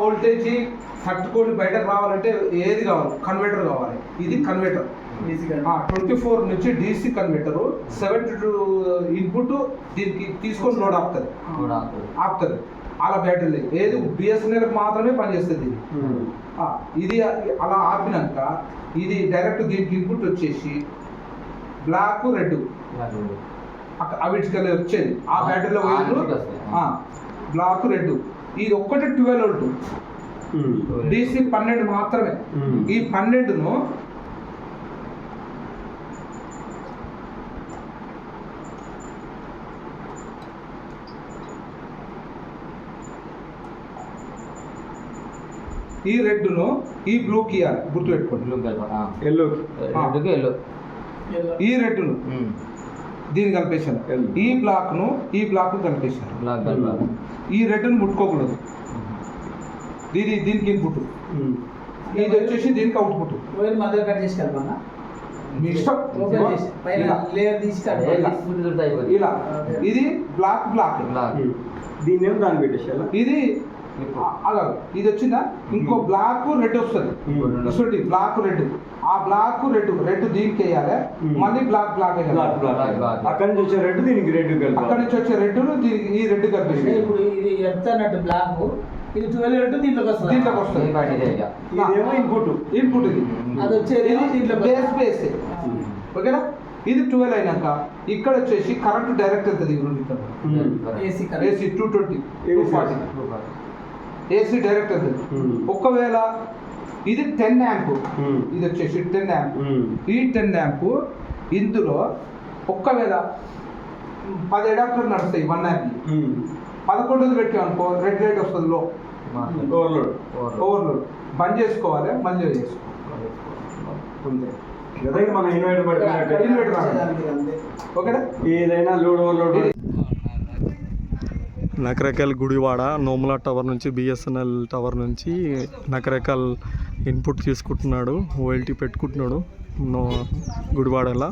Voltage తట్టుకొని బయటకు రావాలంటే ఏది కావాలి? కన్వర్టర్ కావాలి. ఇది కన్వర్టర్ ట్వంటీ ఫోర్ నుంచి DC converter seven to input దీనికి తీసుకొని లోడ్ ఆపుతుంది. ఆపుతుంది. అలా బ్యాటరీ ఏది? బిఎస్ఎన్ఎల్ మాత్రమే పనిచేస్తుంది ఇది. ఆ, ఇది అలా ఆపినాక ఇది డైరెక్ట్ దీనికి ఇన్పుట్ వచ్చేసి బ్లాక్ రెడ్ అవిటికల్ వచ్చేది. ఆ బ్యాటరీలో వైర్లు. బ్లాక్ రెడ్ ఇది ఒక్కటి ట్వెల్వ్ వోల్ట్ డీసీ పన్నెండు మాత్రమే. ఈ పన్నెండును ఈ రెడ్ను ఈ బ్లూకి ఇవ్వాలి గుర్తుపెట్టుకోండి. రెడ్కి ఎల్లో ఈ రెడ్ను దీన్ని కలిపేశాను L. ఈ బ్లాక్ను ఈ బ్లాక్ కలిపేశాను బ్లాక్. కలర్ ఈ రెడ్ను ముట్టుకోకూడదు. దీని దీనికి ఇన్పుట్. ఇది వచ్చేసి దీనికి అవుట్పుట్. వైర్ మధ్యలో కట్ చేసి మీ ఇష్టం. లేయర్ తీసి ఇలా. ఇది బ్లాక్ బ్లాక్. దీన్ని ఏమో దాన్ని పెట్టేసాలా ఇది అలా ఇది వచ్చిందా? ఇంకో బ్లాక్ రెడ్ వస్తుంది. చూడండి బ్లాక్ రెడ్ ఆ బ్లాక్ రెడ్ రెడ్ దీనికి వేయాలి. మళ్ళీ బ్లాక్ బ్లాక్. అక్కడి నుంచి వచ్చే రెడ్ దీనికి రెడ్ అక్కడి కలిపి నుంచి వచ్చే రెడ్ దీనికి ఈ రెడ్ అంటే కలిపేసి ఇప్పుడు ఇది అన్నట్టు బ్లాక్ ఇది ట్వెల్వ్ ఎయిట్ దీంట్లోకి వస్తుంది? దీంట్లోకి వస్తుంది. ఇదేమో ఇన్పుట్ ఇన్పుట్ ఇది అది వచ్చేది ఇది దీంట్లోకి బేస్. బేస్ ఓకేనా? ఇది ట్వెల్వ్ అయినాక ఇక్కడ వచ్చేసి కరెంట్ డైరెక్ట్ వెళ్తుంది ఈ రెండు AC current AC two twenty two forty AC direct వెళ్తుంది Hmm. ఒకవేళ ఇది టెన్ యాంప్ ఇది వచ్చేసి టెన్ యాంప్. ఈ టెన్ యాంప్ ఇందులో ఒక్కవేళ పది అడాప్టర్ నడుస్తాయి వన్ యాంప్ పదకొండుది పెట్టామనుకో రెడ్ లైట్ వస్తుంది లో. ఓవర్లోడ్ ఓవర్లోడ్ బంద్ చేసుకోవాలి మళ్ళీ చేసుకోవాలి. మన ఇన్వర్టర్ ఓకేనా? ఏదైనా load overload Nakrekal Gudivada Nomula tower నుంచి బిఎస్ఎన్ఎల్ టవర్ నుంచి నకరకల్ ఇన్పుట్ తీసుకుంటున్నాడు ఓఎల్టీ పెట్టుకుంటున్నాడు నో గుడివాడలా.